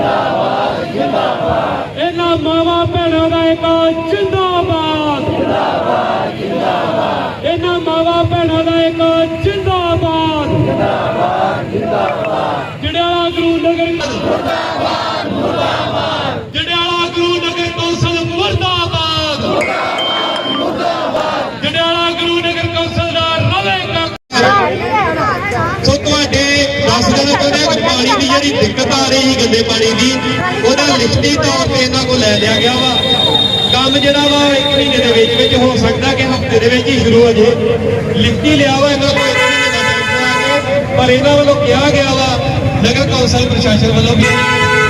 ਜਿੰਦਾਬਾਦ ਜਿੰਦਾਬਾਦ। ਇਹਨਾਂ ਮਾਵਾ ਭੈਣਾਂ ਦਾ ਇਕਾ ਜਿੰਦਾਬਾਦ। ਜਿੰਦਾਬਾਦ ਜਿੰਦਾਬਾਦ। ਇਹਨਾਂ ਮਾਵਾ ਭੈਣਾਂ ਦਾ ਇਕਾ ਜਿੰਦਾਬਾਦ। ਜਿੰਦਾਬਾਦ ਜਿੰਦਾਬਾਦ। ਜਿਹੜਾ ਗੁਰੂ ਨਗਰ ਜਿੰਦਾਬਾਦ ਜਿੰਦਾਬਾਦ ਜਿਹੜੀ ਦਿੱਕਤ ਆ ਰਹੀ ਸੀ ਗੰਦੇ ਪਾਣੀ ਦੀ ਉਹਦਾ ਲਿਖਤੀ ਤੌਰ ਤੇ ਇਹਨਾਂ ਕੋਲ ਲੈ ਲਿਆ ਗਿਆ ਵਾ। ਕੰਮ ਜਿਹੜਾ ਵਾ ਇੱਕ ਮਹੀਨੇ ਦੇ ਵਿੱਚ ਵਿੱਚ ਹੋ ਸਕਦਾ ਕਿ ਹਫ਼ਤੇ ਦੇ ਵਿੱਚ ਹੀ ਸ਼ੁਰੂ ਹੋ ਜੇ। ਲਿਖਤੀ ਲਿਆ ਵਾ ਇਹਨਾਂ ਕੋਲ ਇੱਕ ਮਹੀਨੇ ਦਾ ਟਾਈਮ ਪਾ ਕੇ ਪਰ ਇਹਨਾਂ ਵੱਲੋਂ ਕਿਹਾ ਗਿਆ ਵਾ ਨਗਰ ਕੌਂਸਲ ਪ੍ਰਸ਼ਾਸਨ ਵੱਲੋਂ ਵੀ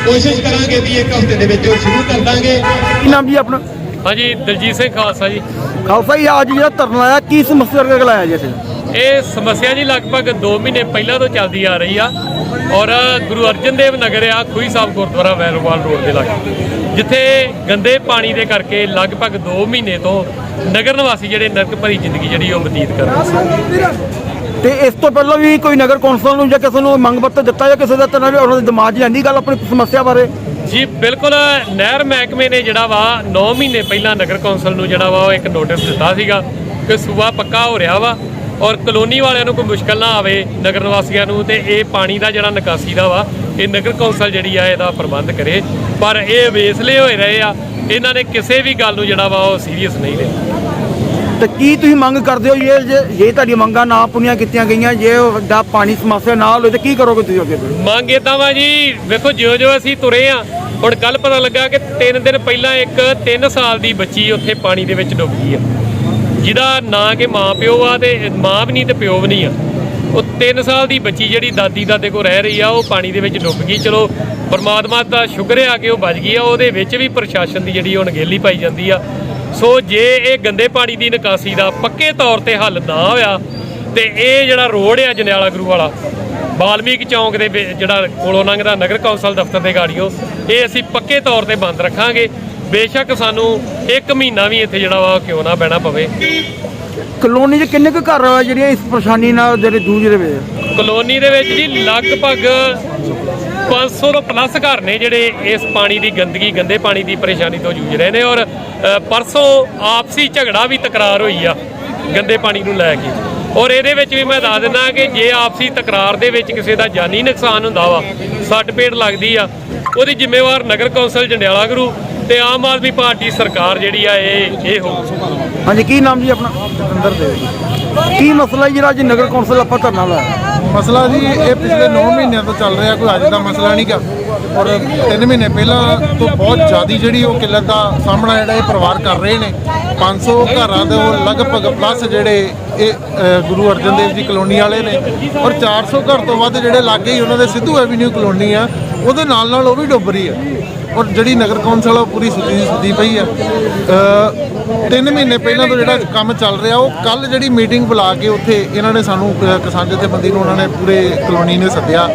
ਕੋਸ਼ਿਸ਼ ਕਰਾਂਗੇ ਵੀ ਇੱਕ ਹਫ਼ਤੇ ਦੇ ਵਿੱਚ ਉਹ ਸ਼ੁਰੂ ਕਰ ਦਾਂਗੇ। ਕੀ ਨਾਮ ਜੀ ਆਪਣਾ? ਹਾਂਜੀ ਦਲਜੀਤ ਸਿੰਘ ਖਾਲਸਾ ਜੀ। ਖਾਲਸਾ ਜੀ ਅੱਜ ਜਿਹੜਾ ਧਰਨਾ ਆਇਆ ਕੀ ਸਮੱਸਿਆ ਕਰਕੇ ਲਾਇਆ ਜੀ ਇੱਥੇ? ਇਹ ਸਮੱਸਿਆ ਜੀ ਲਗਭਗ 2 ਮਹੀਨੇ ਪਹਿਲਾਂ ਤੋਂ ਚੱਲਦੀ ਆ ਰਹੀ ਆ। ਔਰ ਗੁਰੂ ਅਰਜਨ ਦੇਵ ਨਗਰ ਆ ਖੂਹੀ ਸਾਹਿਬ ਗੁਰਦੁਆਰਾ ਵੈਰੋਵਾਲ ਰੋਡ ਦੇ ਲਾਗੇ। ਜਿੱਥੇ ਗੰਦੇ ਪਾਣੀ ਦੇ ਕਰਕੇ ਲਗਭਗ 2 ਮਹੀਨੇ ਤੋਂ ਨਗਰ ਨਿਵਾਸੀ ਜਿਹੜੇ ਨਰਕ ਭਰੀ ਜ਼ਿੰਦਗੀ ਜਿਹੜੀ ਉਹ ਬਤੀਤ ਕਰ ਰਹੇ ਸੀ। ਤੇ ਇਸ ਤੋਂ ਪਹਿਲਾਂ ਵੀ ਕੋਈ ਨਗਰ ਕੌਂਸਲ ਨੂੰ ਜਾਂ ਕਿਸੇ ਨੂੰ ਮੰਗ ਪੱਤਰ ਦਿੱਤਾ ਜਾਂ ਕਿਸੇ ਦਾ ਤਰ੍ਹਾਂ ਉਹਨਾਂ ਦੇ ਦਿਮਾਗ 'ਚ ਆਂਦੀ ਗੱਲ ਆਪਣੀ ਸਮੱਸਿਆ ਬਾਰੇ? ਜੀ ਬਿਲਕੁਲ ਨਹਿਰ ਮਹਿਕਮੇ ਨੇ ਜਿਹੜਾ ਵਾ 9 ਮਹੀਨੇ ਪਹਿਲਾਂ ਨਗਰ ਕੌਂਸਲ ਨੂੰ ਜਿਹੜਾ ਵਾ ਉਹ ਇੱਕ ਨੋਟਿਸ ਦਿੱਤਾ ਸੀਗਾ ਕਿ ਸੂਆ ਪੱਕਾ ਹੋ ਰਿਹਾ ਵਾ। ਔਰ ਕਲੋਨੀ ਵਾਲਿਆਂ ਨੂੰ ਕੋਈ ਮੁਸ਼ਕਲ ਨਾ ਆਵੇ ਨਗਰ ਨਿਵਾਸੀਆਂ ਨੂੰ ਤੇ ਇਹ ਪਾਣੀ ਦਾ ਜਿਹੜਾ ਨਿਕਾਸੀ ਦਾ ਵਾ ਇਹ ਨਗਰ ਕੌਂਸਲ ਜਿਹੜੀ ਆ ਇਹਦਾ ਪ੍ਰਬੰਧ ਕਰੇ। ਪਰ ਇਹ ਵੇਸਲੇ ਹੋਏ ਰਹੇ ਆ ਇਹਨਾਂ ਨੇ ਕਿਸੇ ਵੀ ਗੱਲ ਨੂੰ ਜਿਹੜਾ ਵਾ ਉਹ ਸੀਰੀਅਸ ਨਹੀਂ ਲਿਆ। ਤੇ ਕੀ ਤੁਸੀਂ ਮੰਗ ਕਰਦੇ ਹੋ ਜੇ ਜੇ- ਜੇ ਤੁਹਾਡੀਆਂ ਮੰਗਾਂ ਨਾ ਪੂਰੀਆਂ ਕੀਤੀਆਂ ਗਈਆਂ ਜੇ ਵੱਡਾ ਪਾਣੀ ਸਮੱਸਿਆ ਨਾ ਹੋਵੇ ਤੇ ਕੀ ਕਰੋਗੇ ਤੁਸੀਂ ਅੱਗੇ? ਮੰਗ ਏਦਾਂ ਵਾ ਜੀ ਵੇਖੋ ਜਿਉਂ ਜਿਉਂ ਅਸੀਂ ਤੁਰੇ ਆ ਹੁਣ ਕੱਲ ਪਤਾ ਲੱਗਾ ਕਿ 3 ਦਿਨ ਪਹਿਲਾਂ ਇੱਕ 3 ਸਾਲ ਦੀ ਬੱਚੀ ਉੱਥੇ ਪਾਣੀ ਦੇ ਵਿੱਚ ਡੁੱਬ ਗਈ ਆ। ਜਿਹਦਾ ਨਾਂ ਕਿ ਮਾਂ ਪਿਓ ਆ ਤੇ ਮਾਂ ਵੀ ਨਹੀਂ ਤੇ ਪਿਓ ਵੀ ਨਹੀਂ ਆ। ਉਹ 3 ਸਾਲ ਦੀ ਬੱਚੀ ਜਿਹੜੀ ਦਾਦੀ ਦਾਦੇ ਕੋਲ ਰਹਿ ਰਹੀ ਆ, ਉਹ ਪਾਣੀ ਦੇ ਵਿੱਚ ਡੁੱਬ ਗਈ। ਚਲੋ, ਪਰਮਾਤਮਾ ਦਾ ਸ਼ੁਕਰ ਹੈ ਆ ਕਿ ਉਹ ਬਚ ਗਈ ਆ। ਉਹਦੇ ਵਿੱਚ ਵੀ ਪ੍ਰਸ਼ਾਸਨ ਦੀ ਜਿਹੜੀ ਹੁਣ ਗੇਲੀ ਪਾਈ ਜਾਂਦੀ ਆ। ਸੋ ਜੇ ਇਹ ਗੰਦੇ ਪਾਣੀ ਦੀ ਨਿਕਾਸੀ ਦਾ ਪੱਕੇ ਤੌਰ ਤੇ ਹੱਲ ਨਾ ਹੋਇਆ, ਤੇ ਇਹ ਜਿਹੜਾ ਰੋਡ ਆ ਜਨਿਆਲਾ ਗੁਰੂ ਵਾਲਾ, ਬਾਲਮੀਕ ਚੌਂਕ ਦੇ ਜਿਹੜਾ ਕੋਲੋਂ ਲੰਘਦਾ ਨਗਰ ਕੌਂਸਲ ਦਫ਼ਤਰ ਦੇ ਗਾੜੀਓ, ਇਹ ਅਸੀਂ ਪੱਕੇ ਤੌਰ ਤੇ ਬੰਦ ਰੱਖਾਂਗੇ। ਬੇਸ਼ੱਕ ਸਾਨੂੰ 1 ਮਹੀਨਾ ਵੀ ਇੱਥੇ ਜਿਹੜਾ ਵਾ ਕਿਉਂ ਨਾ ਬਹਿਣਾ ਪਵੇ। ਕਲੋਨੀ 'ਚ ਕਿੰਨੇ ਕੁ ਘਰ ਆ ਜਿਹੜੀਆਂ ਇਸ ਪਰੇਸ਼ਾਨੀ ਨਾਲ ਜਿਹੜੇ ਜੂਝ ਰਹੇ ਵੇ ਕਲੋਨੀ ਦੇ ਵਿੱਚ ਜੀ ਲਗਭਗ 500 ਤੋਂ ਪਲੱਸ ਘਰ ਨੇ ਜਿਹੜੇ ਇਸ ਪਾਣੀ ਦੀ ਗੰਦਗੀ ਗੰਦੇ ਪਾਣੀ ਦੀ ਪਰੇਸ਼ਾਨੀ ਤੋਂ ਜੂਝ ਰਹੇ ਨੇ ਔਰ ਪਰਸੋਂ ਆਪਸੀ ਝਗੜਾ ਵੀ ਤਕਰਾਰ ਹੋਈ ਆ ਗੰਦੇ ਪਾਣੀ ਨੂੰ ਲੈ ਕੇ। ਔਰ ਇਹਦੇ ਵਿੱਚ ਵੀ ਮੈਂ ਦੱਸ ਦਿੰਦਾ ਕਿ ਜੇ ਆਪਸੀ ਤਕਰਾਰ ਦੇ ਵਿੱਚ ਕਿਸੇ ਦਾ ਜਾਨੀ ਨੁਕਸਾਨ ਹੁੰਦਾ ਵਾ ਸੱਟ ਪੇਟ ਲੱਗਦੀ ਆ ਉਹਦੀ ਜ਼ਿੰਮੇਵਾਰ ਨਗਰ ਕੌਂਸਲ ਜੰਡਿਆਲਾ ਗੁਰੂ ਤੇ ਆਮ ਆਦਮੀ ਪਾਰਟੀ ਸਰਕਾਰ ਜਿਹੜੀ ਆ ਇਹ ਇਹ ਹੋਊ ਹਾਂਜੀ ਕੀ ਨਾਮ ਜੀ ਆਪਣਾ? ਜਤਿੰਦਰ ਦੇਵ ਕੀ ਮਸਲਾ ਹੈ ਜਿਹੜਾ ਅੱਜ ਨਗਰ ਕੌਂਸਲ ਆਪਾਂ ਧਰਨਾ ਲਾਇਆ? ਮਸਲਾ ਜੀ ਇਹ ਪਿਛਲੇ 9 ਮਹੀਨਿਆਂ ਤੋਂ ਚੱਲ ਰਿਹਾ ਕੋਈ ਅੱਜ ਦਾ ਮਸਲਾ ਨਹੀਂ ਗਾ। ਔਰ 3 ਮਹੀਨੇ ਪਹਿਲਾਂ ਤੋਂ ਬਹੁਤ ਜ਼ਿਆਦੀ ਜਿਹੜੀ ਉਹ ਕਿੱਲਤ ਦਾ ਸਾਹਮਣਾ ਜਿਹੜਾ ਇਹ ਪਰਿਵਾਰ ਕਰ ਰਹੇ ਨੇ। 500 ਘਰਾਂ ਦੇ ਉਹ ਲਗਭਗ ਪਲੱਸ ਜਿਹੜੇ ਇਹ ਗੁਰੂ ਅਰਜਨ ਦੇਵ ਜੀ ਕਲੋਨੀ ਵਾਲੇ ਨੇ। ਔਰ 400 ਘਰ ਤੋਂ ਵੱਧ ਜਿਹੜੇ ਲਾਗੇ ਹੀ ਉਹਨਾਂ ਦੇ ਸਿੱਧੂ ਐਵੀਨਿਊ ਕਲੋਨੀ ਆ, ਉਹਦੇ ਨਾਲ ਨਾਲ ਉਹ ਵੀ ਡੁੱਬ ਰਹੀ ਆ। ਔਰ ਜਿਹੜੀ ਨਗਰ ਕੌਂਸਲ ਆ, ਉਹ ਪੂਰੀ ਸੁੱਤੀ ਦੀ ਸੁੱਤੀ ਪਈ ਆ। ਤਿੰਨ ਮਹੀਨੇ ਪਹਿਲਾਂ ਤੋਂ ਜਿਹੜਾ ਕੰਮ ਚੱਲ ਰਿਹਾ, ਉਹ ਕੱਲ ਜਿਹੜੀ ਮੀਟਿੰਗ ਬੁਲਾ ਕੇ ਉੱਥੇ ਇਹਨਾਂ ਨੇ ਸਾਨੂੰ ਕਿਸਾਨ ਜਥੇਬੰਦੀ ਨੂੰ ਉਹਨਾਂ ਨੇ ਪੂਰੇ ਕਲੋਨੀ ਨੇ ਸੱਦਿਆ।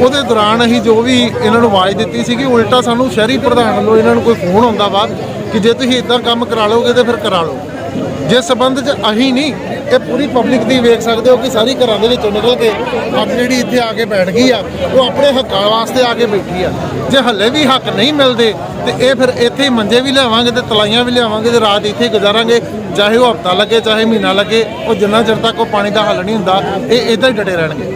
ਉਹਦੇ ਦੌਰਾਨ ਅਸੀਂ ਜੋ ਵੀ ਇਹਨਾਂ ਨੂੰ ਆਵਾਜ਼ ਦਿੱਤੀ ਸੀਗੀ, ਉਲਟਾ ਸਾਨੂੰ ਸ਼ਹਿਰੀ ਪ੍ਰਧਾਨ ਵੱਲੋਂ ਇਹਨਾਂ ਨੂੰ ਕੋਈ ਫੋਨ ਆਉਂਦਾ ਵਾ ਕਿ ਜੇ ਤੁਸੀਂ ਇਦਾਂ ਕੰਮ ਕਰਾ ਲਓਗੇ ਤੇ ਫਿਰ ਕਰਾ ਲਓ। ਜਿਸ ਸਬੰਧ 'ਚ ਅਸੀਂ ਨਹੀਂ ਇਹ ਪੂਰੀ ਪਬਲਿਕ ਦੀ ਵੇਖ ਸਕਦੇ ਹੋ ਕਿ ਸਾਰੀ ਘਰਾਂ ਦੇ ਵਿੱਚੋਂ ਨਿਕਲ ਕੇ ਅੱਜ ਜਿਹੜੀ ਇੱਥੇ ਆ ਕੇ ਬੈਠ ਗਈ ਆ, ਉਹ ਆਪਣੇ ਹੱਕਾਂ ਵਾਸਤੇ ਆ ਕੇ ਬੈਠੀ ਆ। ਜੇ ਹੱਲੇ ਵੀ ਹੱਕ ਨਹੀਂ ਮਿਲਦੇ, ਤੇ ਇਹ ਫਿਰ ਇੱਥੇ ਹੀ ਮੰਜੇ ਵੀ ਲਿਆਵਾਂਗੇ ਤੇ ਤਲਾਈਆਂ ਵੀ ਲਿਆਵਾਂਗੇ ਤੇ ਰਾਤ ਇੱਥੇ ਹੀ ਗੁਜ਼ਾਰਾਂਗੇ, ਚਾਹੇ ਉਹ ਹਫਤਾ ਲੱਗੇ, ਚਾਹੇ ਮਹੀਨਾ ਲੱਗੇ, ਉਹ ਜਿੰਨਾ ਚਿਰ ਤੱਕ ਉਹ ਪਾਣੀ ਦਾ ਹੱਲ ਨਹੀਂ ਹੁੰਦਾ, ਇਹ ਇਦਾਂ ਹੀ ਡਟੇ ਰਹਿਣਗੇ।